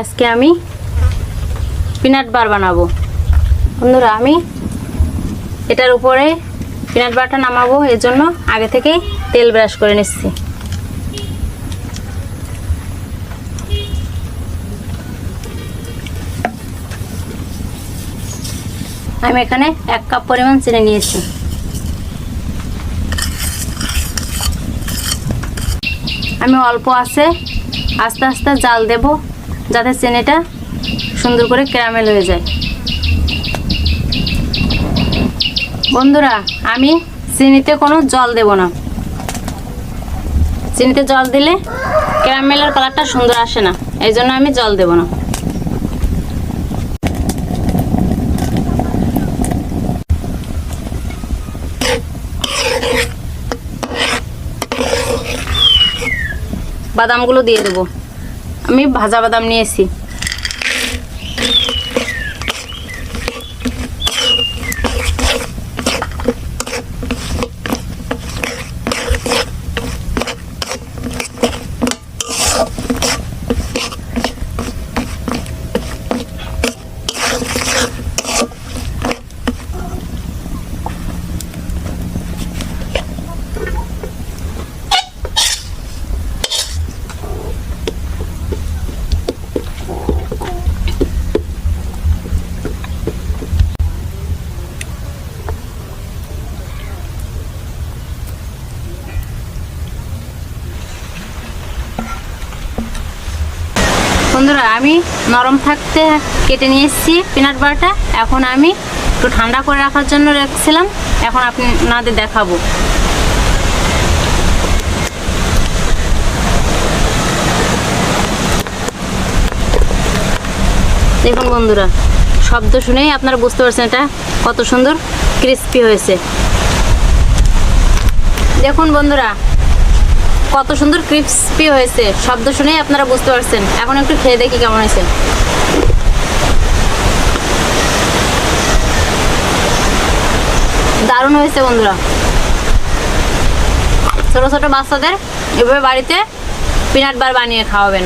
আজকে আমি পিনাট বার বানাবো। বন্ধুরা, আমি এটার উপরে পিনাট বারটা নামাবো, এর জন্য আগে থেকে তেল ব্রাশ করে নিচ্ছি। আমি এখানে এক কাপ পরিমাণ চিনি নিয়েছি। আমি অল্প আছে, আস্তে আস্তে জাল দেব। যাতে চিনিটা সুন্দর করে ক্যারামেল হয়ে যায়। বন্ধুরা, আমি চিনিতে কোনো জল দেব না। চিনিতে জল দিলে ক্যারামেলের কালারটা সুন্দর আসে না, এই জন্য আমি জল দেব না। বাদামগুলো দিয়ে দেবো। আমি ভাজা বাদাম নিয়েছি। বন্ধুরা, আমি নরম থাকতে কেটে নিয়ে এসেছি পিনাট বাটারটা এখন আমি একটু ঠান্ডা করে রাখার জন্য রেখেছিলাম। এখন আপনাদের দেখাবো। দেখুন বন্ধুরা, শব্দ শুনেই আপনারা বুঝতে পারছেন এটা কত সুন্দর ক্রিস্পি হয়েছে। দেখুন বন্ধুরা কত সুন্দর ক্রিস্পি হয়েছে। শব্দ শুনেই আপনারা বুঝতে পারছেন। এখন একটু খেয়ে দেখি কেমন হয়েছে। দারুণ হয়েছে বন্ধুরা। ছোট ছোট বাচ্চাদের এভাবে বাড়িতে পিনাট বার বানিয়ে খাওয়াবেন।